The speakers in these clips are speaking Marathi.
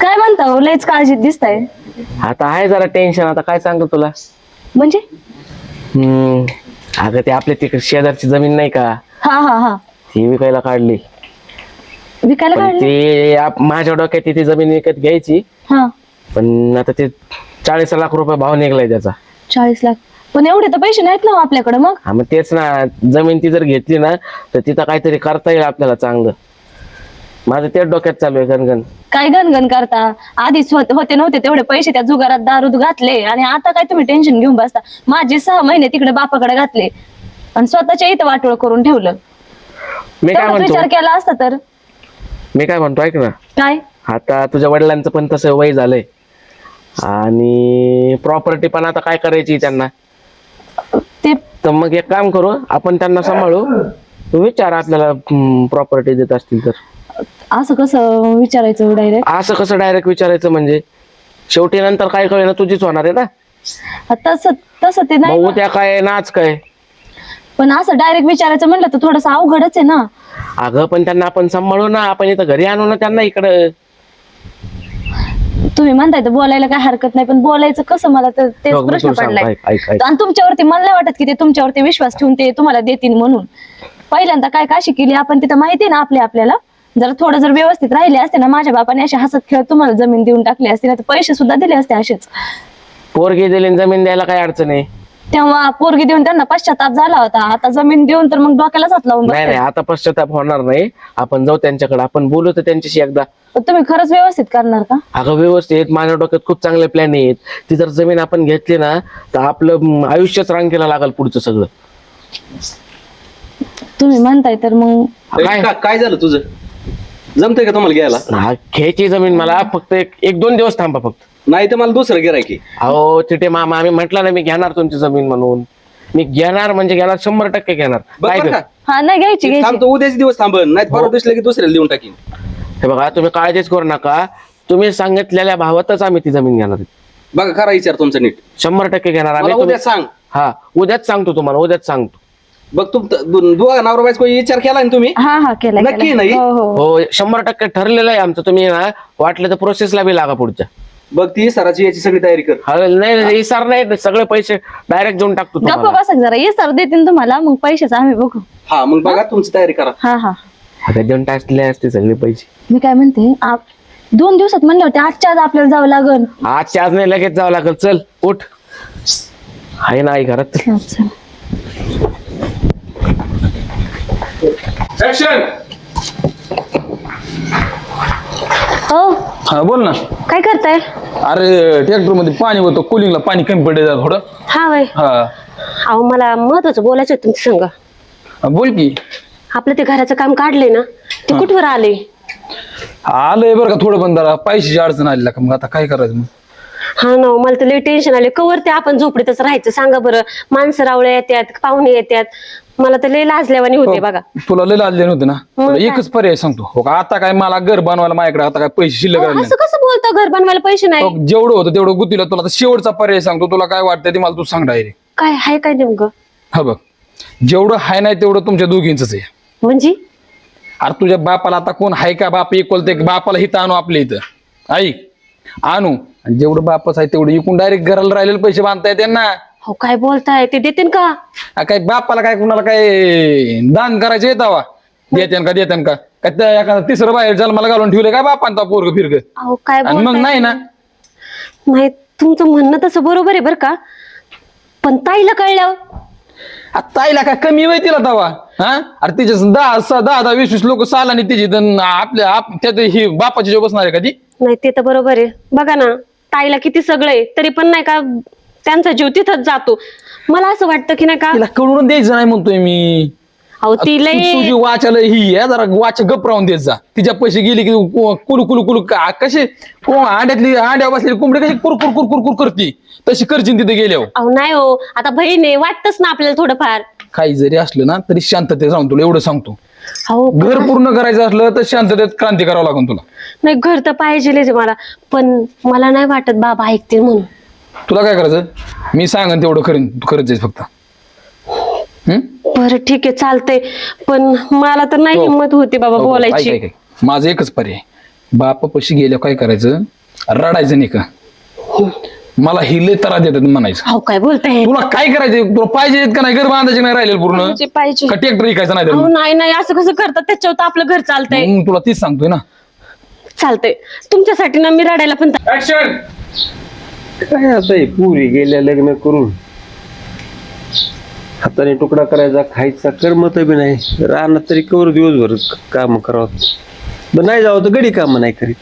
काय म्हणता हो? लयच काळजीत दिसताय. आता आहे जरा टेन्शन आता काय सांगतो तुला? म्हणजे? हम्म अगं ते आपल्या तिकडे शेजारची जमीन नाही का? हा हा हा. ती विकायला काढली. विकायला पण काढले? ते आप- माझ्या डोक्यात ती जमीन विकत घ्यायची. हा. पण आता ते चाळीस लाख रुपये भाव निघलाय त्याचा. चाळीस लाख. पण एवढे तर पैसे नाहीत ना हो आपल्याकडे मग? हा मग तेच ना जमीन ती जर घेतली ना तर तिथं काहीतरी करता येईल आपल्याला चांगलं. माझं तेच डोक्यात चालू आहे गणगण काय गणगण करता? आधीच होते होते नव्हते तेवढे पैसे त्या जुगारात दारूद घातले. आणि आता काय तुम्ही टेन्शन घेऊन बसता? माझे सहा महिने तिकडे बापाकडे घातले. आणि स्वतःच्या इथं वाटोळ करून ठेवलं. मी काय तेवढाच म्हणतो? विचार केला असता तर. मी काय म्हणतो ऐक ना. काय? आता तुझ्या वडिलांचं पण तसं वय झालंय. आणि प्रॉपर्टी पण आता काय करायची त्यांना? ते तर मग एक काम करू आपण त्यांना सांभाळू. विचार आपल्याला प्रॉपर्टी देत असतील तर. असं कसं विचारायचं डायरेक्ट असं कसं डायरेक्ट विचारायचं म्हणजे? शेवटी नंतर काय कळेल तुझीच होणार आहे ना? तसं तसं ते नाही उद्या काय नाच काय? पण असं डायरेक्ट विचारायचं म्हणलं तर थोडस अवघडच आहे ना. अगं पण त्यांना आपण सांभाळू ना आपण इथं घरी आणू ना त्यांना इकडं. तुम्ही म्हणताय तर बोलायला काय हरकत नाही पण बोलायचं कसं मला तर तेच बघ, मी प्रश्न तुला सांगतो, पडलाय ऐक, ऐक, ऐक. आणि तुमच्यावरती मला नाही वाटत की ते तुमच्यावरती विश्वास ठेवून ते तुम्हाला देतील म्हणून. पहिल्यांदा काय काशी केली आपण तिथं माहिती आहे ना आपल्या आपल्याला जर थोडं जर व्यवस्थित राहिले असते ना माझ्या बापाने असे हसत खेळत तुम्हाला जमीन देऊन टाकली असते ना तर पैसे सुद्धा दिले असते असेच. पोरगी दिली आणि जमीन द्यायला काय अडचण आहे तेव्हा पोरगी देऊन त्यांना पश्चाताप झाला होता. आता जमीन देऊन तर मग डोक्यालाच हात लावून नाही. आता पश्चाताप होणार नाही. आपण जाऊ त्यांच्याकडे. आपण बोलू तर त्यांच्याशी एकदा. पण तुम्ही खरंच व्यवस्थित करणार का? अगं व्यवस्थित. माझ्या डोक्यात खूप चांगले प्लॅन आहेत. ती जर जमीन आपण घेतली ना तर आपलं म, आयुष्यच रांगेला लागल पुढचं सगळं. तुम्ही म्हणताय तर मग काय झालं तुझं? जमतंय का तुम्हाला घ्यायला? हा, घ्यायची जमीन मला फक्त एक एक दोन दिवस थांबा फक्त. नाही तर मला दुसरं गिरायकी अहो तिथे मामा आम्ही म्हटलं ना मी घेणार तुमची जमीन म्हणून. मी घेणार म्हणजे घेणार शंभर टक्के घेणार. काय बरोबर ग? का? हा नाही घ्यायची घ्यायची. थांबतो उद्याच दिवस थांबन नाही परवा दिसलं की दुसऱ्याला देऊन टाकीन. हे बघा तुम्ही काळजीच करू नका. तुम्ही सांगितलेल्या भावातच आम्ही ती जमीन घेणार आहे. बघा खरा विचार तुमचा नीट. शंभर टक्के घेणार आम्ही. उद्या सांग. हा उद्याच सांगतो तुम्हाला उद्याच सांगतो. बघ तुम दोघा नवरा बायको विचार केला ना तुम्ही? हा हा केला नक्की केला. नाही? हो हो. हो शंभर टक्के ठरलेलं आहे आमचं. तुम्ही ना वाटलं तर प्रोसेसला बी लागा पुढच्या बघ ती सराची याची सगळी तयारी कर. हा, नाही नाही, इसार नाही सगळे पैसे डायरेक्ट देऊन टाकतो गप्प तुम्हाला. बसा जरा. ये सर देतील तुम्हाला मग पैशाचं आम्ही बघू. हा मग बघा तुमची तयारी करा. हा हा. आता देऊन टाकले असते सगळे पैसे. मी काय म्हणते आप- दोन दिवसात म्हणलं होते आजच्या आज आपल्याला जावं लागल. आजच्या आज नाही लगेच जावं लागेल. चल उठ. आहे ना आई घरात? अच्छा. हो. हा बोल ना. काय करताय? अरे ट्रॅक्टरमध्ये पाणी होतं. कुलिंगला पाणी कमी पडले जरा थोडं. हा वय हा. अहो मला महत्वाचं बोलायचं होतं तुमच्या संग. बोल की. आपलं ते घराचं काम काढलंय ना ते कुठवर आले आलंय बरं का थोडं पण जरा. पैशाची अडचण आली का मग आता काय करायचं मग? हा ना मला तर लई टेन्शन आले कवर ते आपण झोपडीतच राहायचं. सांगा बरं. माणसं रावळे येतात पाहुणे येतात मला तर लई लाजल्यावानी होते बघा. तुला लय लाजले नव्हते ना? मग तुला? एकच पर्याय सांगतो. हो का? आता काय मला घर बनवायला माझ्याकडे आता काय पैसे शिल्लक अहो, राहिले असं कसं बोलतो घर बनवायला पैसे नाही. नाही हो, जेवढं होतं तेवढं गुतीला तुला आता शेवटचा पर्याय सांगतो. तुला काय वाटतं ते मला तू सांग डायरेक्ट काय हाय काय नेमकं? हा बघ. जेवढं हाय नाही तेवढं तुमच्या दोघींच आहे. म्हणजे? अरे तुझ्या बापाला आता कोण हाय का? बाप एकोलते बापाला हिथं आणू आपल्या इथं. ऐक. आणू. आणि जेवढं बापच आहे तेवढं इकून डायरेक्ट घराला राहिलेले पैसे बांधता येते ना हो काय बोलताय? ते देतील का? आ, काय बापाला काय कुणाला काय दान करायचं येतावा देत्यान का देत्यान का? काय त्या एखादा तिसरं बाहेर जन्माला घालून ठेवलं काय बापांचा पोरग फिरग? अहो काय आणि मग बोलताय? नाही ना. नाही तुमचं म्हणणं तसं बरोबर आहे बरं का. पण ताईला कळल्यावर? आ, ताईला काय कमी वय तिला तवा? हा? अरे तिचे दहा स- दहा दहा वीस वीस लोक सालानी तिची दन आपल्या आप त्यात ही बापाची जो बसणार आहे का ती? नाही ते तर बरोबर आहे. बघा ना ताईला किती सगळं आहे तरी पण नाही का त्यांचा जीव तिथंच जातो. मला असं वाटतं की नाही का? तिला कळून द्यायचं नाही म्हणतोय मी. अहो ती तू- लय तुझी वाचाला ही आहे. जरा वाच गप राहून देत जा. तिच्या पैसे गेले की कु- कुलू कुलू कुलू का- कशी को- अंड्यातली अंड्या बसलेली कोंबडी कशी कुर कुर कुर कुर कुर करते? तशी करशील तिथे गेल्यावर. अहो नाही हो. आता बहीण आहे वाटतच ना आपल्याला थोडंफार. काही जरी असलं ना तरी शांततेत राहून तुला एवढं सांगतो. अहो घर पूर्ण करायचं असलं तर शांततेत क्रांती करावं लागेल तुला. नाही घर तर पाहिजेलच मला. पण मला नाही वाटत बाबा ऐकतील म्हणून. तुला काय करायचं मी सांगन तेवढं करीन तू करत जायच फक्त. हम्म? बरं ठीक आहे चालतंय. पण मला तर नाही हो. हिंमत होती बाबा हो, हो, बोलायची. ऐक, ऐक. माझं एकच पर्याय बापा पशी गेल्यावर काय करायचं? रडायचं नाही का? मला ही लय त्रास देतात म्हणायचं. हो काय बोलताय? तुला काय करायचं तुला पाहिजे का नाही? घर बांधायचे नाही राहिलेलं पूर्ण? म्हणजे पाहिजे. का ट्रॅक्टर विकायचं नाही अहो तर नाही नाही असं कसं करतात? त्याच्यावर तर आपलं घर चालतंय. मग तुला तीच सांगतोय ना. चालतंय. तुमच्यासाठी ना मी रडायला पण काय आता हे पुरी गेल्या लग्न करून? हाताने तुकडा करायचा खायचा करमत बी नाही. राहणार तरी कवर दिवसभर काम करावं. बरं नाही जावं तर गडी काम नाही करीत.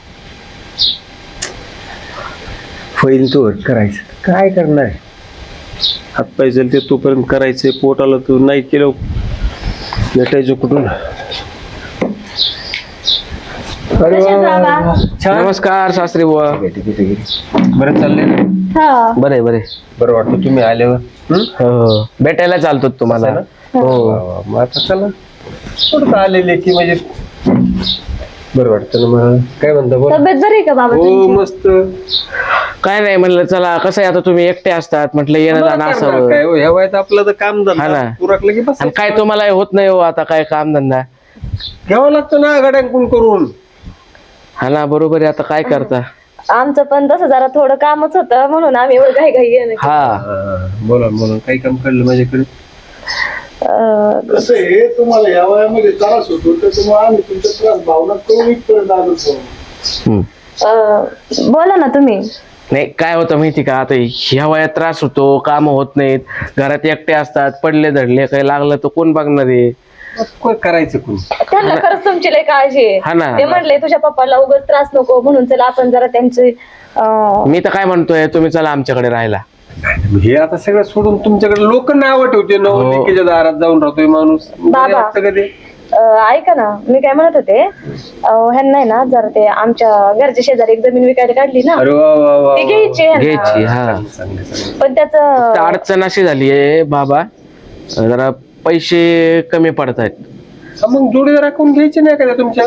फैल तो करायचं. काय करणार? हात पाय ते तोपर्यंत करायचे पोटाला तू नाही केलं भेटायचं कुठून? नमस्कार शास्त्री बुवा. बरं चाललंय ना? हा. बरे बरे बरं वाटतं तुम्ही आल्यावर हं? हो भेटायला चालतो तुम्हाला. हो. वा. मग आता चला. थोडं आलेले की म्हणजे बरं वाटतं ना मग. काय म्हणता तब्येत बरी आहे का बाबा हो तुमची? मस्त. काय नाही म्हणलं चला कसं आहे आता तुम्ही एकटे असतात? म्हटलं येणं मला जाणं करणार असावं काय हो, ह्या वयात आपलं तर काम हा ना. धंदा उरकलं की बस. आणि काय तुम्हाला होत नाही हो आता काय काम धंदा. घ्यावं लागतं ना गाड्यांकून करून. हा ना बरोबर आहे. आता काय करता? आमचं पण तसं जरा थोडं कामच होतं म्हणून आम्ही एवढं घाई गेलो हा. हा, बोला बोला. काही काम कळलं माझ्याकडे? अं, कसं आहे तुम्हाला या वयामध्ये त्रास होतो त्याच्यामुळे आम्ही तुमच्या त्रास भावना करून इथपर्यंत आलो होतो. हम्म. अं, बोला ना तुम्ही. नाही काय होतं माहिती का? आता ह्या वयात त्रास होतो काम होत नाहीत घरात एकटे असतात पडले धडले काही लागलं तर कोण बघणार आहे? करायचं कोण. त्यांना खरंच तुमची लय काळजी हा आहे ना. ते म्हणले तुझ्या पप्पाला उगाच त्रास नको. म्हणून चला आपण जरा त्यांचे अं, मी तर काय म्हणतोय तुम्ही चला आमच्याकडे राहायला. हे आता सगळं सोडून तुमच्याकडे लोक नाव ठेवते हो. नवलिकेच्या दारात जाऊन राहतोय माणूस. बाबा. असं कधी अं, ऐका ना मी काय म्हणत होते अं, ह्यांना आहे ना जरा ते आमच्या घरच्या शेजारी एक जमीन विकायला काढली ना अरे वा वा वा ती घ्यायची ह्यांना. घ्यायची हा. चांगलं चांगलं पण त्याच तर अडचण अशी झाली आहे बाबा. जरा पैसे कमी पडत आहेत मग जोडीदार राखून घ्यायचे नाही का तुमच्या?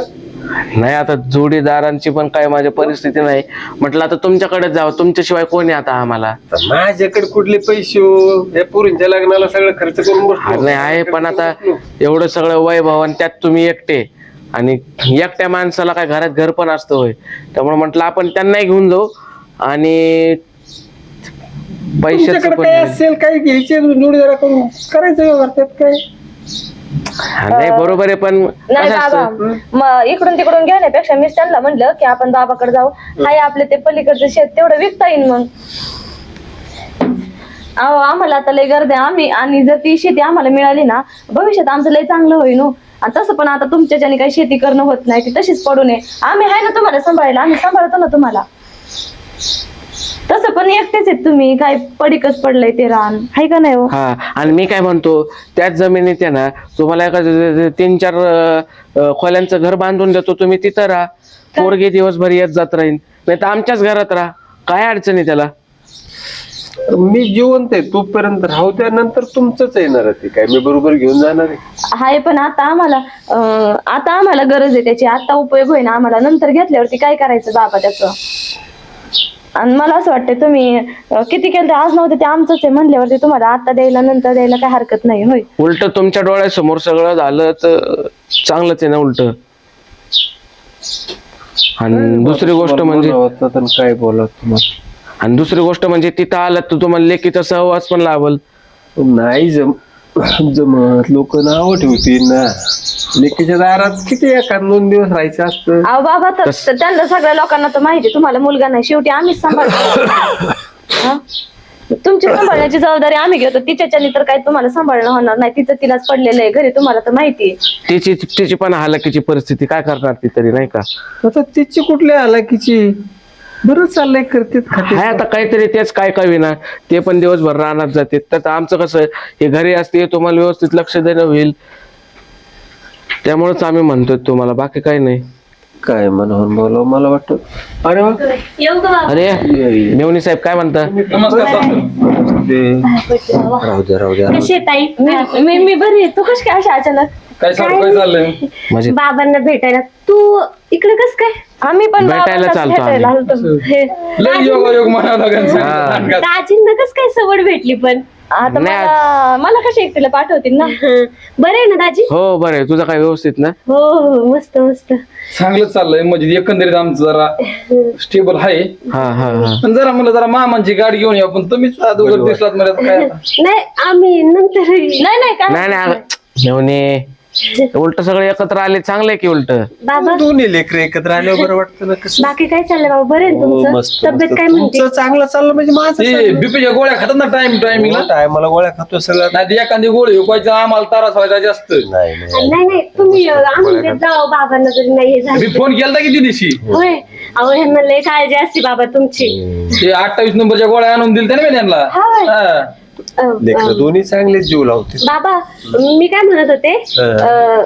नाही आता जोडीदारांची पण काय माझी परिस्थिती नाही. म्हटलं आता तुमच्याकडे जावं. तुमच्याशिवाय कोणी आता आम्हाला? तर माझ्याकडे कुठले पैसे हो? या पोरींच्या लग्नाला सगळं खर्च करून हा बसलो नाही आहे पण आता एवढं सगळं वैभव आणि त्यात तुम्ही एकटे. आणि एकट्या माणसाला काय घरात घर पण असतं होय. त्यामुळे म्हटलं आपण त्यांनाही घेऊन जाऊ. आणि पैशाचं तुमच्याकडे पण काय असेल काही घ्यायचे जोडीदार करून करायचं व्यवहार त्यात काय? हा, नाही बरोबर आहे पण नाही कसं बाबा असतं? मग इकडून तिकडून घेण्यापेक्षा मीच त्यांना म्हणलं की आपण बाबाकडे जाऊ. हाय आपले ते पलीकडचं शेत तेवढं विकता येईल मग. अहो आम्हाला आता लय गरज आहे. आम्ही आणि जर ती शेती आम्हाला मिळाली ना भविष्यात आमचं लय चांगलं होईल हो. आणि तसं पण आता तुमच्याच्याने काही शेती करणं होत नाही ती तशीच पडू नये आम्ही आहे ना तुम्हाला सांभाळायला आम्ही सांभाळतो ना तुम्हाला. तसं पण एकटेच आहेत तुम्ही. काय पडीकच पडलंय ते रान. हाय का नाही हो? हा आणि मी काय म्हणतो त्याच जमिनीत आहे ना तुम्हाला एका तीन चार अं, खोल्यांचं घर बांधून देतो तुम्ही तिथं राहा. पोरगे दिवसभर येत जात राहील नाही तर आमच्याच घरात राहा. काय अडचण आहे त्याला? मी जिवंत आहे तोपर्यंत राहू त्यानंतर तुमचंच येणार आहे ते काय. मी बरोबर घेऊन जाणार आहे. हाय पण आता आम्हाला अं, आता आम्हाला गरज आहे त्याची. आता उपयोग होईना आम्हाला. नंतर घेतल्यावरती काय करायचं बाबा त्याचं? आणि मला असं वाटतं तुम्ही अं, किती केलं आज नव्हतं ते आमचंच आहे म्हणल्यावरती तुम्हाला आता द्यायला नंतर द्यायला काय हरकत नाही होय. उलट तुमच्या डोळ्यासमोर सगळं झालं तर चांगलंच आहे ना उलट? आणि दुसरी गोष्ट म्हणजे बोलावं तर काय बोला तुम्हाला? आणि दुसरी गोष्ट म्हणजे तिथं आलं तर तुम्हाला लेकीचा सहवास पण लाभल. नाही जम जमत लोक नाव ठेवतील ना. लेकीच्या दारात किती एका दोन दिवस राहायचं असतं? अहो बाबा तर तर त्यांना सगळ्या लोकांना तर माहिती तुम्हाला मुलगा नाही शेवटी आम्हीच सांभाळतो. हा? तुमची सांभाळण्याची जबाबदारी आम्ही घेतो तिच्याच्याने तर काही तुम्हाला सांभाळणं होणार नाही तिचं तिलाच पडलेलं आहे घरी तुम्हाला तर माहिती आहे. तिची तिची पण हालाकीची परिस्थिती काय करणार ती तरी नाही का? आता तिची कुठल्या हालाकीची? बरं चाललंय करतेत खाते हाय आता काहीतरी तेच काय काय ना ते पण दिवसभर रानात जाते. तर आमचं कसं हे घरी असते तुम्हाला व्यवस्थित लक्ष देणं होईल. त्यामुळेच आम्ही म्हणतोय तुम्हाला बाकी काही नाही. काय म्हणून बोलावं मला वाटतं. अरे वा. येऊ का बाबा? अरे मेवणी साहेब काय म्हणता? नमस्कार सासू. ते राहू द्या राहू द्या. कशी आहे ताई? मी मी- मी बरी आहे. तू कशी काय अशी अचानक? काय सांगू काय चाललंय? म्हणजे बाबांना भेटायला. तू इकडे कस काय? आम्ही पण भेटायला चालतो भेटायला आम्ही. आलतो. हे, लय योग योग म्हणावं लागेल हा. सांगा. दाजींना कस काय सवड भेटली पण? आता नाही, मला मला कशी एकटीला पाठवतील ना? बरं आहे ना दाजी? हो बरं आहे. तुझं काय व्यवस्थित ना? हो हो मस्त मस्त. चांगलं चाललंय. म्हणजे एकंदरीत आमचं जरा स्टेबल आहे. हा हा हा. पण जरा म्हणलं जरा मामांची गाडी घेऊन या पण तुम्हीच दोघं दिसलात मला आता काय आता. नाही आम्ही नंतर नाही नाही काय नाही नाही उलट सगळे एकत्र आले चांगले की उलट? बाबा. दोन्ही लेकर एकत्र आल्यावर बरं वाटतं ना कसं? बाकी काय चाललंय बाबा? बरं ना हो, तुमचं? तब्येत. काय म्हणते? तुमचं चांगलं चाललं म्हणजे माझं. बीपीच्या गोळ्या खातात ना टाइम टायमिंगला टायमाला गोळ्या खातो सगळं. नाही तर एखादी गोळी विकायचं आम्हाला त्रास व्हायचा जास्त. नाही नाही. नाही नाही तुम्ही आणून देत जाओ बाबांना जरी नाही हे मी झालं फोन केलता किती दिवशी होय. अहो ह्यांना लय काळजी असते बाबा तुमची. ते अठ्ठावीस नंबरच्या गोळ्या आणून दिल त्याने मी त्यांना. हा. लेकर दोन्ही चांगले जीव लावते बाबा मी काय म्हणत होते अं,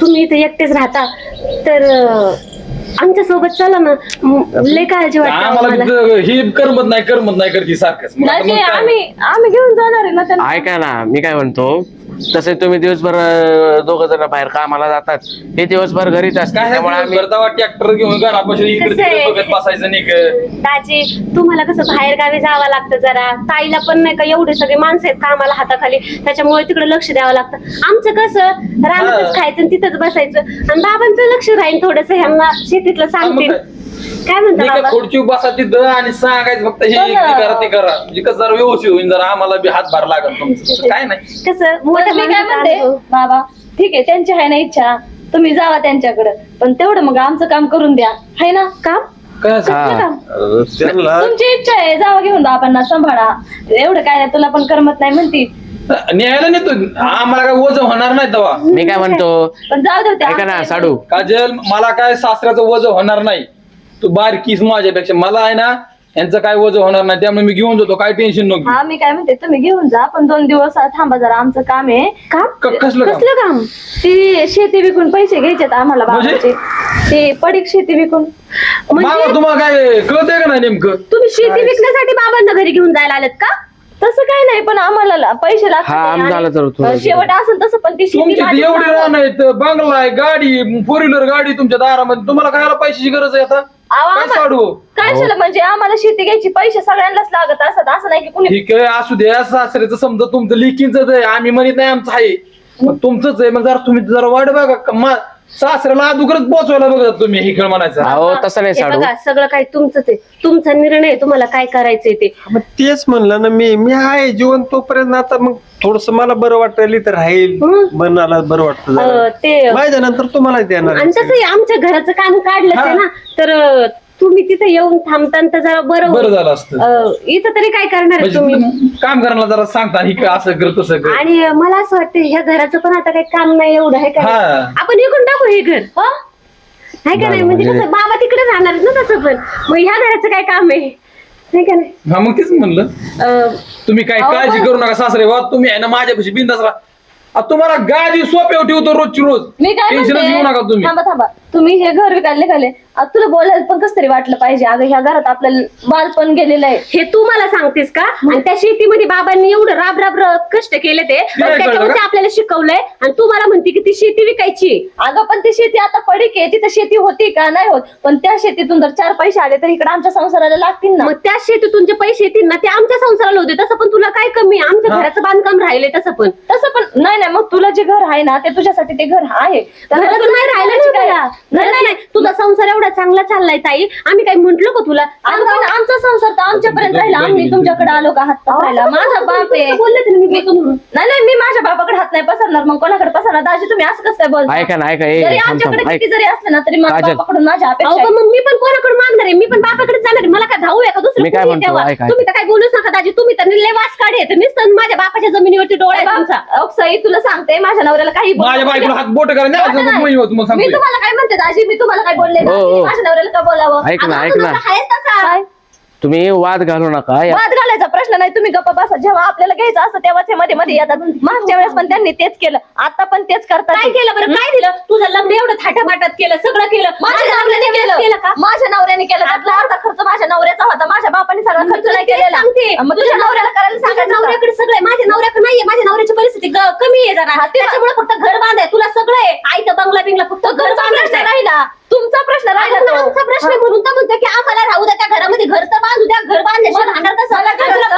तुम्ही इथे एकटेच राहता तर आमच्यासोबत चला ना. म- लय काळजी वाटते आम्हाला आम्हाला. तिथं हे करमत नाही करमत नाही करते सारखंच. मग आता नाही मग ते काय? आम्ही आम्ही घेऊन जाणार आहे ना त्यांना. ऐका ना मी काय म्हणतो तसे तुम्ही दिवसभर दोघ जण बाहेर कामाला जातात. ते दिवसभर घरीच असतात. त्यामुळे आम्ही ट्रॅक्टर घेऊन घरापासून इकडे कसं आहे? तिकडे बघत बसायचं नाही का? दाजी तुम्हाला कसं बाहेर गावी जावं लागतं जरा? ताईला पण नाही का एवढे सगळे माणसं आहेत कामाला हाताखाली. त्याच्यामुळे तिकडे लक्ष द्यावं लागतं. आमचं कसं? रानातच हा. खायचं आणि तिथंच बसायचं. आणि बाबांचं लक्ष राहील थोडस. ह्यांना शेतीतलं सांगतील? काय म्हणता मी काय बाबा? खुर्ची बसा तिथं आणि सांगायचं फक्त हे करा ते करा. म्हणजे कसं जरा व्यवस्थित होईल जरा आम्हाला बी हातभार लागत तुमचं. काय नाही. कसं पण मोठ्या मी काय माणसाचा म्हणते? अनुभव. बाबा ठीक आहे त्यांची आहे ना इच्छा. तुम्ही जावा त्यांच्याकडे. पण तेवढं मग आमचं काम करून द्या. है ना काम? काय? असं? काम? अं, त्यांना तुमची इच्छा आहे जावा घेऊन बाबांना सांभाळा. एवढं काय नाही तुला पण करमत नाही म्हणती. न्यायला नेतो. आम्हाला काय वजन होणार नाही तेव्हा. मी काय म्हणतो? पण जाऊ दे ते ऐका ना आमच्या- साडू. काजल मला काय सासऱ्याचं वजन होणार नाही. तू बारकीस माझ्यापेक्षा. मला आहे ना यांचं काय वजन होणार नाही त्यामुळे मी घेऊन जातो. काय टेन्शन नको. हा मी काय म्हणते तुम्ही घेऊन जा पण दोन दिवस थांबा जरा आमचं काम आहे. काम? क- कसलं काम? कसलं काम? ती शेती विकून पैसे घ्यायचेत आम्हाला म्हणजे? बाबाचे ते पडीक शेती विकून. मामा तुम्हाला काय कळतंय का नाही नेमकं? तुम्ही शेती विकण्यासाठी बाबांना घरी घेऊन जायला आलेत का? तसं काही नाही पण आम्हाला ला- पैसे लागतात हा, थोडं- शेवट असेल तसं पण ती शेती तुमची एवढी नावावर. रान आहेत बंगला आहे गाडी फोर व्हीलर गाडी तुमच्या दारामध्ये. तुम्हाला काय पैशाची गरज आहे आता? अहो, काय आम्हा- साडू? काय झालं म्हणजे आम्हाला शेती घ्यायची पैसे सगळ्यांनाच लागत असतात असं नाही की कुणी ठीक आहे असू द्या सासऱ्याचं समजा तुमचं लिखीच आहे आम्ही म्हणत नाही आमचं आहे. मग तुमचंच आहे मग जरा तुम्ही जरा वाट बघा का मा- सासऱ्याला अगोदरच पोहोचवायला बघतात तुम्ही हे खेळ म्हणायचा. अहो तसं नाही हे साडू. बघा सगळं काही तुमचंच आहे. तुमचा निर्णय आहे, तुम्हाला काय करायचंय ते? मग तेच म्हणलं ना मी मी आहे जीवन तोपर्यंत आता मग थोडस मला बरं वाटायला तर राहील हं. मनाला बरं वाटतं अं. ते माझ्या नंतर तुम्हाला देणार आणि तसंही आमच्या घराचं काम काढलं आहे ना तर अं, तुम्ही तिथे येऊन थांबता तर जरा बरं बरं होईल. झालं असतं. अं, इथं तरी काय करणार आहे तुम्ही? म्हणजे काम करायला जरा सांगता ही का असं कर तसं कर. आणि मला असं वाटतं ह्या घराचं पण आता काही काम नाही एवढं आहे का हा. आपण विकून टाकू हे घर हा? आहे का नाही? म्हणजे कसं बाबा तिकडे राहणार ना तसं पण. मग ह्या घराचं काय काम आहे? नाही का नाही? हा मग तेच म्हणलं. अं, तुम्ही काय अहो, काळजी पण- करू नका सासरे वा तुम्ही आहे ना माझ्यापाशी बिंदास राहा. तुम्हाला गादी सोप्यावर ठेवतो रोजची रोज. मी काय टेन्शनच घेऊ नका तुम्ही. थांबा थांबा. तुम्ही हे घर विकायला निघाले आता तुला बोलायला पण कस तरी वाटलं पाहिजे? अगं ह्या घरात आपल्याला बालपण गेलेलं आहे. हे तू मला सांगतेस का? आणि त्या शेतीमध्ये बाबांनी एवढं राब राब कष्ट केले ते आणि कळलं त्याच्यामध्ये का? आपल्याला शिकवलंय. आणि तू मला म्हणते की ती शेती विकायची. अगं पण ती शेती आता पडीक आहे. तिथं शेती होती का? नाही होत. पण त्या शेतीतून जर चार पैसे आले तर इकडे आमच्या संसाराला लागतील ना. मग त्या शेतीतून जे पैसे येतील ना ते आमच्या संसाराला होते तसं पण तुला काय कमी आहे? आमच्या. घराचं बांधकाम राहिलंय तसं पण. तसं पण नाही नाही मग तुला जे घर आहे ना ते तुझ्यासाठी ते घर आहे. नाही राहिलं ना नाही. तुझा संसार एवढा चांगला चाललाय ताई. आम्ही काही म्हंटलो का तुला? आमचा संसार तर आमच्यापर्यंत राहिला. आम्ही तुमच्याकडे आलो का हात पसरायला? माझा बाप आहे. बोलले तरी मी. नाही नाही मी माझ्या बापाकडे हात नाही पसरणार. मग कोणाकडे पसरणार? दाजी तुम्ही असं कसं काय बोलता? ऐका ना ऐका ए जरी थांब आमच्याकडे ऐक. किती जरी असलं ना तरी माझ्या काजल. बापाकडून माझ्या अपेक्षा मग मी पण कोणाकडे मागणार आहे? मी पण बापाकडे जाणार आहे. मला काय भाऊ आहे का दुसरं मी काय कोणी म्हणतो, तेव्हा? ऐक, ऐक. तुम्ही तर काय बोलूच नका दाजी. तुम्ही तर निले वास काढे तर नुसतं माझ्या बापाच्या जमिनीवरती डोळा आहे तुमचा तुला सांगते माझ्या नवऱ्याला काही बोलू माझ्या नको. बायकोला हात बोट करा बोलत नाही. नाही. मी सांगतो तुम्हाला काय म्हणते दाजी? मी तुम्हाला काय बोलले हो? हो. माझ्या नवऱ्याला का बोलावं? ऐक ना ऐक ना. आहेच तसा. तुम्ही वाद घालू नका या- वाद घालायचा प्रश्न नाही तुम्ही गप्पा बसा. जेव्हा आपल्याला घ्यायचं असतं तेव्हाच हे मध्ये मध्ये येतात. मागच्या वेळेस पण त्यांनी तेच केलं. आता पण तेच करतात. काय केलं बरं? काय दिलं? तुझं लग्न एवढं थाटामाटात केलं सगळं केलं. माझ्या माझ्या नवऱ्याने केलं. केलं का? माझ्या नवऱ्याने केलं. त्यातला अर्धा खर्च माझ्या नवऱ्याचा होता. माझ्या बापाने सगळा खर्च नाही केलेला. सांगते. मग तुझ्या नवऱ्याला करायला तुझ्या सांगायचं होतं. नवऱ्याकडे सगळं आहे. माझ्या नवऱ्याकडे नाहीये. माझ्या नवऱ्याची परिस्थिती ग- कमी आहे जरा. त्याच्यामुळे फक्त घर बांधाय. तुला सगळं आहे. आई तर बंगला बिंगला फक्त घर बांधायचं राहिला. तुमचा प्रश्न राहिला आता तो. आमचा प्रश्न म्हणून तर म्हणतो की आम्हाला राहू द्या त्या घरामध्ये घर तर बांधू द्या घर बांधल्याशिवाय राहणार कसं मला काय तुला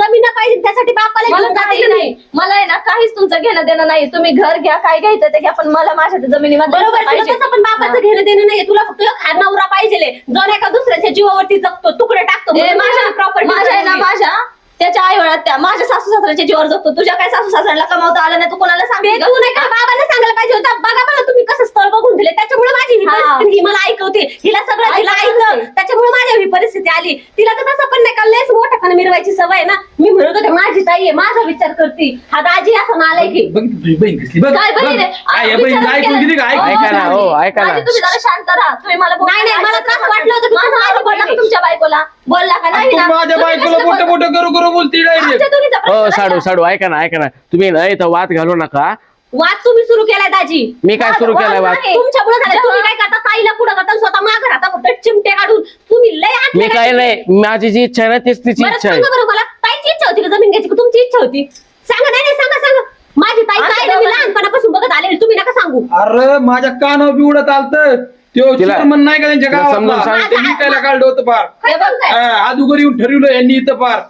जमीन पाहिजे त्यासाठी बापाला मला घेऊन जाते काही नाही. मला आहे ना काहीच तुमचं घेणं देणं नाही. तुम्ही घर घ्या काय घ्यायचं ते घ्या पण मला माझ्या जमिनीमध्ये बरोबर तुला पाहिजे. तसं पण बापाचं घेणं देणं नाहीये. तुला फक्त खार नवरा पाहिजे जो नाही का दुसऱ्याच्या जीवावरती जगतो तुकडे टाकतो. ए, माझ्या प्रॉपर्टी माझ्या आहे ना माझ्या त्याच्या आई वडिलात त्या माझ्या सासू सासऱ्याच्या जीवावर जगतो तुझ्या काय सासू सासऱ्याला कमावता आलं नाही तू कोणाला सांगते तू नाही का बाबाला सांगायला पाहिजे होता बघा बघा तुम्ही कसं स्थळ बघून दिले त्याच्यामुळे माझी ही हा. परिस्थिती ही मला ऐकवते हिला सगळं तिला ऐकवते. ऐकलं त्याच्यामुळे माझी ही परिस्थिती आली तिला तर तसं पण नाही का लयच मोठ्या मिरवायची सवय आहे ना मी म्हणत होते माझी ताई आहे माझा विचार करते हा दाजी असं नालाय की बघ तुझी बहीण कसली बघ काय बघ. बहीण आहे? काय या विचार बहिणीचं ऐकून केला. किती का ऐक हो, ऐका ना, हो. दाजी, तुम्ही जरा शांत राहा तुम्ही मला बोलू नाही. मला त्रास वाटलं होतं की माझं तुम्ही आई बोलले. तुमच्या बायकोला बोलला का नाही ना? तू माझ्या तुम्ही बायकोला कसलं मोठं बोलता? मोठं करू करू बोलती आमच्या डायरेक्ट दोघीचा प्रश्न हो. साडू साडू ऐका ना ऐका ना. तुम्ही ना इथं वाद घालू नका. वाद तुम्ही सुरू केलाय दाजी. मी काय सुरू वाद केलाय वाद? नाही. तुमच्यामुळे झालं. तुम्ही काय करता? ताईला पुढे करता स्वतः माग राहता. फक्त चिमटे काढून. तुम्ही लय आत मी गेलाय. काय नाही. माझी जी इच्छा आहे ना तीच तिची बरं इच्छा आहे. सांगा बरं मला. ताईची इच्छा होती का जमीन घ्यायची? का तुमची इच्छा होती. सांगा नाही नाही सांगा सांगा. माझी ताई आमच्या काय नाही, मी दोघांची- लहानपणापासून बघत आलेली. तुम्ही नका सांगू. अरे माझ्या कानावर बिवडत आलत. तो तिला- चेअरमन नाही का त्यांच्या तिला समजून सांग. काढलं होतं फार काय? अगोदर येऊन ठरवलं यांनी इथं फार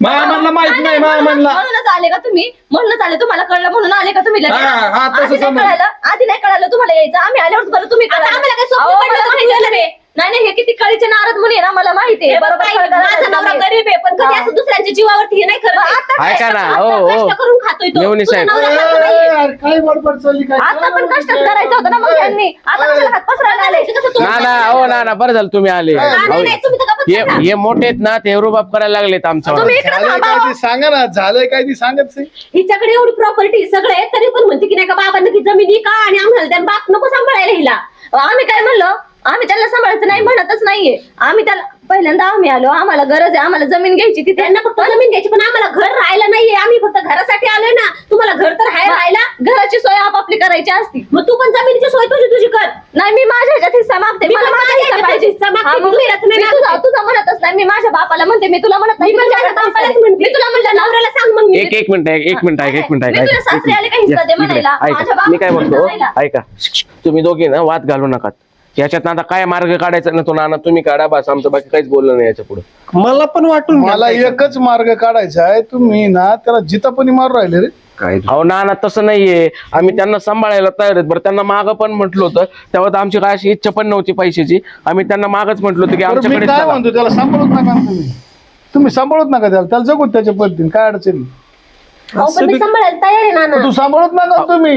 महामनला माहीत नाही महामनला म्हणूनच आले का तुम्ही म्हणूनच आले तुम्हाला कळलं म्हणून आले का तुम्ही लगेच? हा, हा, तसं आधी नाही समज. कळालं आधी नाही कळालं तुम्हाला यायचं आम्ही आल्यावर बरं तुम्ही आता कळालं. आम्हाला काय सोपं अहो, पडलं मला तर नाही नाही हे किती कळीचे नारद मुली आहे ना मला माहिती आहे बरोबर माझा नवरा. गरीब आहे पण कधी हा. असं दुसऱ्यांच्या जीवावरती हे नाही करत आहे. आता काय ऐका ना कष्ट हो हो कष्ट करून खातोय तो मेवणी तुझा साहेब. नवरा ए, खातो नाहीये. यार, काय बडबड चालली काय आता पण कष्टच करायचं होतं ना मग त्यांनी आता कशाला हात पसरायला आले ना ना हो ना ना बरं झालं तुम्ही आले नाही, अहो, नाही, तुम्ही तर गप्पच हे बसा. हे मोठे आहेत ना ते रुबाब करायला लागलेत आमच्यावर तुम्ही इकडे झालंय थांबा काय हो. ती सांगा ना झालंय काय ती सांगत नाही. हिच्याकडे एवढी प्रॉपर्टी सगळं आहे तरी पण म्हणते की नाही का बाबांना की जमिनी का आणि आम्हाला त्या बाप नको सांभाळायला हिला आम्ही काय म्हणलो आम्ही त्याला सांभाळायचं नाही म्हणतच नाहीये. आम्ही त्याला पहिल्यांदा आम्ही आलो आम्हाला गरज आहे आम्हाला जमीन घ्यायची तिथे. त्यांना फक्त जमीन घ्यायची पण आम्हाला घर राहायला नाहीये. आम्ही फक्त घरासाठी आलोय ना. तुम्हाला घर तर आहे राहायला. घराची सोय आपापली करायची असती. मग तू पण जमिनीची सोय तुझी तुझी कर. नाही मी माझ्या ह्याच्यात हिस्सा मागते. मी मला माझा हिस्सा पाहिजे. हा, मग मी तुझा म्हणतच नाही. मी माझ्या बापाला म्हणते. मी तुला म्हणत नाही. मी माझ्या बापालाच म्हणते. मी तुला म्हणलं नवऱ्याला सांग मग मी. एक एक मिनिट एक एक मिनिट ऐक एक मिनिट ऐक मी तुझ्या सासरी आले का हिस्सा दे म्हणायला? ऐका. माझ्या मी काय म्हणतो म्हणायला. ऐका. तुम्ही दोघे ना वाद घालू नका याच्यात आता काय मार्ग काढायचा ना तो नाना तुम्ही काढा बस आमचं बाकी काहीच बोललं नाही याच्यापुढे. मला पण वाटून मला एकच मार्ग काढायचा आहे तुम्ही ना त्याला जितापणी मारू राहिले रे. काय अहो नाना तसं नाहीये. आम्ही त्यांना सांभाळायला तयार आहेत. बरं त्यांना मागं पण म्हटलं होतं. तेव्हा तर आमची काय अशी इच्छा पण नव्हती पैशाची. आम्ही त्यांना मागच म्हटलं होतं की बरं, मी आमच्याकडे काय चला. म्हणतो त्याला सांभाळत नका ना तुम्ही. तुम्ही सांभाळत नका त्याला. त्याला जगूत त्याच्या पद्धतीने काय अडचण नाही. अहो, पण मी सांभाळायला तयार आहे ना पण तू सांभाळत नका तुम्ही.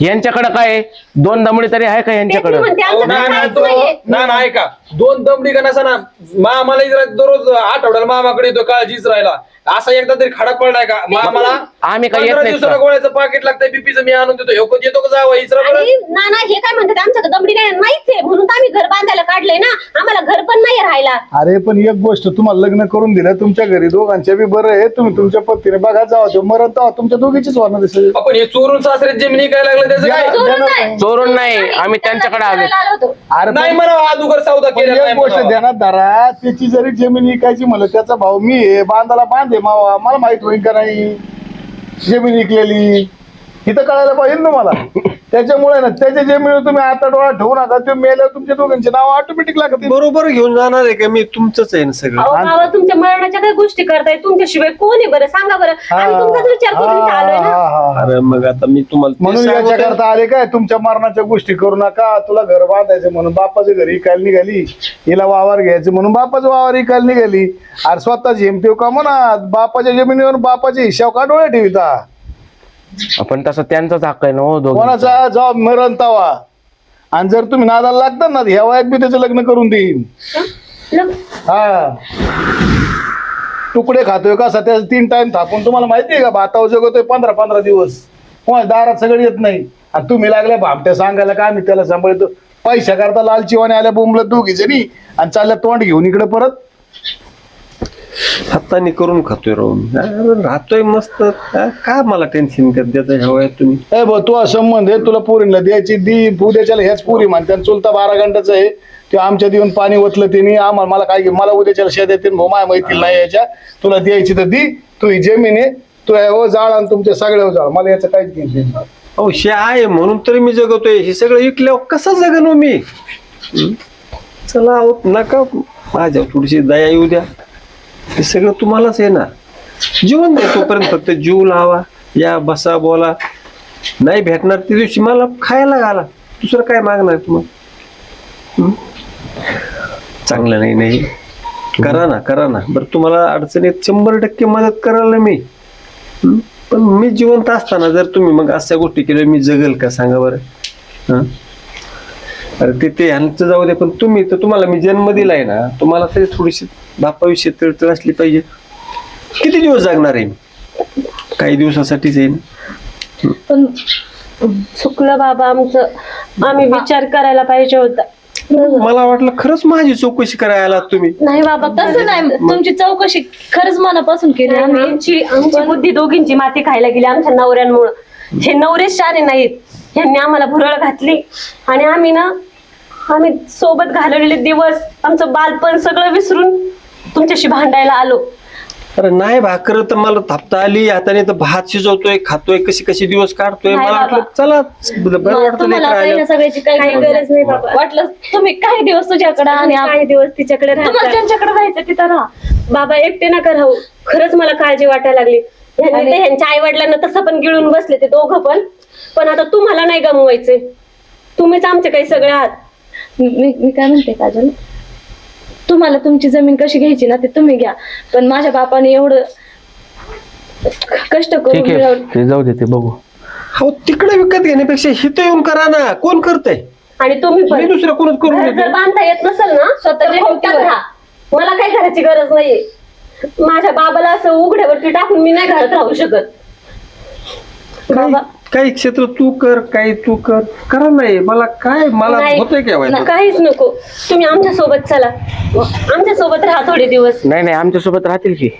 यांच्याकडे काय? आहे? दोन दमडी तरी आहे का यांच्याकडे? म्हणते अहो, आमचं ना ना काहीच तो नाहीये. ना ना ऐका. दोन दमडी का नसा ना मामाला जरा दररोज आठवड्याला मामाकडे येतो काळजीच राहिला. असा एकदा तरी खडा पडलाय का? मामाला? आम्ही काय येत पंधरा नाहीत दिवसाला का? गोळ्याचं पाकिट लागतंय बीपीचं मी आणून देतो. ह्यो कधी येतो का जावं? इचरा बरं आणि ना ना हे काय म्हणतात आमच्याकडे दमडी नाही नाहीच आहे. म्हणून तर आम्ही घर बांधायला काढलंय ना. आम्हाला घर पण नाही राहायला. अरे पण एक गोष्ट तुम्हाला लग्न करून दिलं. तुमच्या घरी दोघांच्या बी बरं आहे. तुम्ही तुमच्या पत्नीने बघा जावा ते जावा तुमच्या दोघीचीच होणार दिसेल. आपण हे चोरून सासरे जमिनी काय लागलं त्याचं काय? चोरून नाही. चोरून नाही. आम्ही त्यांच्याकडे आलो होतो. अरे नाही पण- म्हणा अगोदर सौदा पण केलेला एक गोष्ट म्हणावं. ध्यानात धरा. त्याची जरी जमीन विकायची म्हणलं त्याचा भाऊ मी आहे. बांधाला बांधे मावा. मला माहीत होईल का नाही? जमीन विकलेली. इथं कळायला पाहिजे ना मला त्याच्यामुळे ना त्याच्या जमिनीवर तुम्ही आता डोळा ठेवू नका तुम्ही मेल्यावर तुमच्या दोघांचे नाव ऑटोमॅटिक लागत बरोबर घेऊन जाणार आहे का? मी तुमचंच आहे ना सगळं. अहो बाबा तुमच्या मरणाच्या काही गोष्टी करताय तुमच्याशिवाय कोण आहे बरं? सांगा बरं. आम्ही तुमचाच विचार करून इथं आलोय ना. अरे मग आता मी तुम्हाला ते म्हणून. याच्या करता आले काय? तुमच्या मरणाच्या गोष्टी करू नका. तुला घर बांधायचं म्हणून बापाच्या घरी इकायला निघाली. हिला वावर घ्यायचं म्हणून बापाचं वावर इकायला निघाली. अरे स्वतः झेमतेव का म्हणा बापाच्या जमिनीवर बापाचे हिशाव का डोळे ठेविता? आपण तसं त्यांचाच हक्क आहे ना हो दोघं कोणाचा जॉब मरण तवा. आणि जर तुम्ही नादाला लागता ना ह्या वयात बी त्याचं लग्न करून देईन. हा. तुकडे खातोय का सध्या तीन टाइम थापून तुम्हाला माहिती आहे का? भातावर जगवतोय पंधरा पंधरा दिवस. कोणा दारात सगळं येत नाही. आणि तुम्ही लागल्या भामट्या सांगायला का आम्ही त्याला सांभाळतो? पैशा करता लालचिवाने आल्या बोंबलं दोघी जणी आणि चालल्या तोंड घेऊन इकडे परत. हाताने करून खातोय राहून हा, राहतोय मस्त. हा, का मला टेन्शन देता हवंय तुम्ही? ए बघ तू संबंध आहे तुला पुरीला द्यायची दी उद्याच्याला ह्याच पुरी म्हणते चुलता बारा घंटाचं आहे. ते आमच्या देऊन पाणी ओतलं तिने आम्हाला मला काय मला उद्याच्याला शेत येते भाऊ माय मैत्री नाही याच्या तुला द्यायची तर दी तू ही जमीन आहे तू हे हो जाळ आणि तुमच्या सगळ्यावर जाळ. मला याचं काहीच नाही. अहो शे आहे म्हणून तरी मी जगतोय. हे सगळं विकल्यावर कसं जगन हो मी? हं? चला नका. माझ्या थोडीशी दया येऊ द्या. हे सगळं तुम्हालाच येणार. ना जीवन द्या तोपर्यंत फक्त जीव लावा या बसा बोला. नाही भेटणार त्या दिवशी मला खायला घाला. दुसरं काय मागणार तुम्हाला? चांगलं नाही नाही. करा ना करा ना. बरं तुम्हाला अडचणीत शंभर टक्के मदत कराल ना मी पण मी जिवंत असताना जर तुम्ही मग अशा गोष्टी केल्या मी जगल का? सांगा बरं. हं? अरे ते ते ह्यांचं जाऊ दे पण तुम्ही तर तुम्हाला मी जन्म दिलाय ना तुम्हाला तरी थोडीशी बापाविषयी तळतळ असली पाहिजे. किती दिवस जगणार आहे? मी काही दिवसासाठीच आहे. ना पण चुकलं बाबा आमचं. आम्ही विचार करायला पाहिजे होता. मला वाटलं खरंच माझी चौकशी करायला आलात तुम्ही. नाही बाबा तसं नाही. तुमची चौकशी खरंच मनापासून केली आम्ही. आमची आमची बुद्धी दोघींची माती खायला गेली आमच्या नवऱ्यांमुळं. हे नवरे शाने नाहीत. यांनी आम्हाला भुरळ घातली. आणि आम्ही ना आम्ही सोबत घालवलेले दिवस आमचं बालपण सगळं विसरून तुमच्याशी भांडायला आलो. अरे नाही भाकर तर मला थापता आली हाताने तर भात शिजवतोय खातोय कशी कशी दिवस काढतोय नाही मला बाबा. वाटलं चला बरं वाटतं तुम्हाला काही. ना सगळ्याची काही काही गरज नाही बाबा. वाटलं तुम्ही काही दिवस तुझ्याकडे आणि आप- काही दिवस तिच्याकडे तुम्हाला राहतात ज्यांच्याकडे राहायचं तिथं राहा. बाबा एकटे नका राहू. खरंच मला काळजी वाटायला लागली. ह्यांनी तर ह्यांच्या आई वडिलांना तसं पण गिळून बसले ते दोघं पण. पण आता तुम्हाला नाही गमवायचे तुम्हीच आमचे काही सगळे आहात. मी मी काय म्हणते काजल? तुम्हाला तुमची जमीन कशी घ्यायची ना ते तुम्ही घ्या. पण माझ्या बापाने एवढं कष्ट करून ठीक आहे मिळवलं ते जाऊ दे ते बघू. हो तिकडे विकत घेण्यापेक्षा हिथं येऊन करा ना. कोण करतंय? आणि तुम्ही मी पण दुसरं कोणच करून घर जर बांधता येत नसेल ना स्वतःच्या हिमतीवर. राहा. मला काही घराची गरज नाहीये. माझ्या बाबाला असं उघड्यावरती टाकून मी नाही घरात राहू शकत. काही काही क्षेत्र तू कर काही तू कर. करा नाही मला काय मला नाही. होतंय काय? काहीच नको. तुम्ही आमच्यासोबत चला. आमच्यासोबत राहा थोडे दिवस. नाही नाही आमच्यासोबत राहतील की.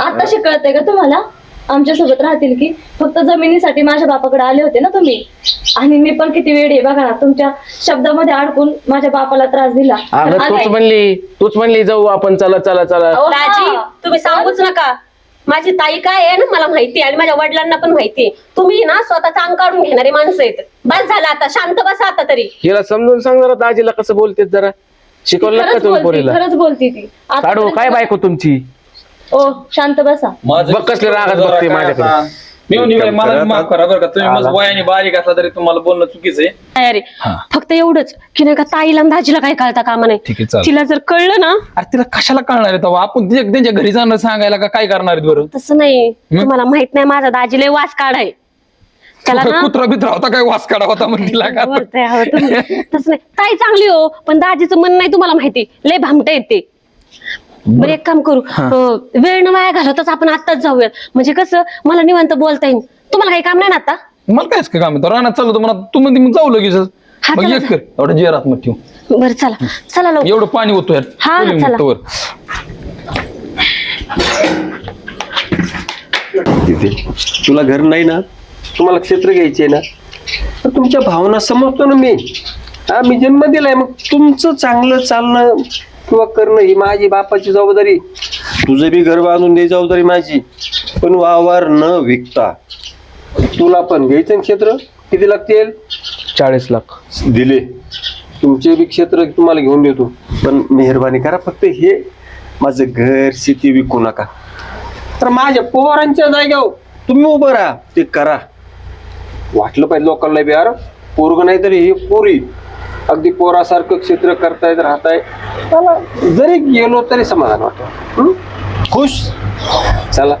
आता कळतंय का तुम्हाला? आमच्यासोबत राहतील की. फक्त जमिनीसाठी माझ्या बापाकडे आले होते ना तुम्ही. आणि मी पण किती वेळ आहे बघा ना तुमच्या शब्दामध्ये अडकून माझ्या बापाला त्रास दिला. अगं तूच म्हणली तूच म्हणली जाऊ आपण चला चला चला. अहो. तुम्ही सांगूच नका. माझी ताई काय आहे ना मला माहिती आहे आणि माझ्या वडिलांना पण माहिती आहे. तुम्ही ना स्वतःचा अंग काढून घेणारे माणसं आहेत. बस झालं आता शांत बसा आता तरी. हिला समजून सांग जरा दाजीला कसं बोलते जरा. शिकवलं का खरंच तुम्ही बोलती पोरीला? खरंच बोलती ती. काढू काय बायको तुमची? ओ शांत बसा. बघ कसले रागात बघते माझ्याकडे. मी म्हणली बाई, मला बी माफ करा बरं का. तुम्ही मस्त वयाने बारीक असला तरी तुम्हाला बोलणं चुकीचं आहे. अरे हा. फक्त एवढंच की नाही का ताईला आणि दाजीला काय कळता कामा ठीक आहे, नाही चालेल. तिला जर कळलं ना अरे तिला कशाला कळणार आहे तेव्हा? आपण तिच्या त्यांच्या घरी जाणार सांगायला का काय करणार आहेत बरं? तसं नाही. तुम्हाला माहीत नाही माझा दाजीला वास काढाय त्याला ना कुत्रा बित्रा होता काय वास काढा होता म्हणून तिला का? बोलताय अहो तुम्ही. तसं नाही. ताई चांगली हो पण दाजीचं मन नाही तुम्हाला माहिती. लय भामटे येते बरं. एक काम करू. अं, वेळ न वाया घालवतच आपण आत्ताच जाऊयात. म्हणजे कसं मला निवांत बोलता येईल तुम्हाला काही काम नाही ना आता? मला कायच काय काम आहे रानात चाललो तर मला तू म्हणते मग जाऊ लगेच हा, मग चला, एक कर. एवढं जेरात मग ठेवू. बरं चला. चला लवकर. एवढं पाणी होतो यार. हा, चला. मोठं वर. तिथे तुला घर नाही ना? तुम्हाला क्षेत्र घ्यायचे ना? तर तुमच्या भावना समजतो ना मी. हा मी जन्म दिलाय मग तुमचं चांगलं चालणं किंवा करणं ही माझी बापाची जबाबदारी तुझं बी घर बांधून दे जबाबदारी माझी. पण वावर न विकता तुला पण घ्यायचं ना क्षेत्र? किती लागतील? चाळीस लाख. दिले. तुमचे बी क्षेत्र तुम्हाला घेऊन देतो. पण मेहरबानी करा फक्त हे. माझं घर शेती विकू नका. तर माझ्या पोरांच्या जाग्यावर तुम्ही उभं राहा. ते करा. वाटलं पाहिजे लोकांना बी यार पोरग नाही तरी हे पोरी. अगदी पोरासारखं क्षेत्र करतायत राहताय. मला जरी गेलो तरी समाधान वाटत. खुश? चला.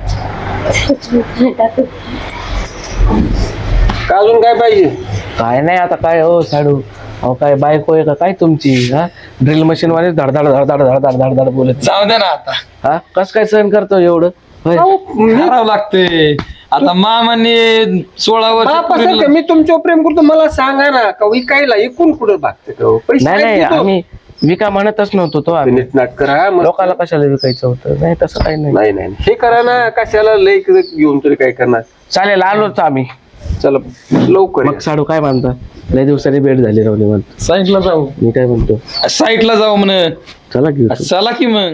का अजून काय पाहिजे? काय नाही आता काय हो साडू? अहो काय बायको आहे का? काय तुमची? हा? ड्रिल मशीन वाले धडधड धडधड धडधड धडधड बोलत. जाऊ दे ना आता. हा? कस काय सहन करतो एवढं? होय. करावं लागते आता मामाने सोळा वर्ष मी तुमच्यावर प्रेम करतो. मला सांगा ना का विकायला एकूण कुठं भागते का हो? पैसे नाही देतो. आम्ही मी काय म्हणतच नव्हतो तो आम्ही. नीट नाट करा. लोकाला कशाला विकायचं होतं? नाही तसं काही नाही. नाही नाही हे करा ना कशाला लय घेऊन तरी काय करणार? चालेल आलोच आम्ही. चला लवकर मग या. साडू काय म्हणता? लय दिवसांनी भेट झाली रावली म्हणतो साईडला जाऊ. मी काय म्हणतो? साईडला जाऊ म्हण. चला घेऊ चला की मग.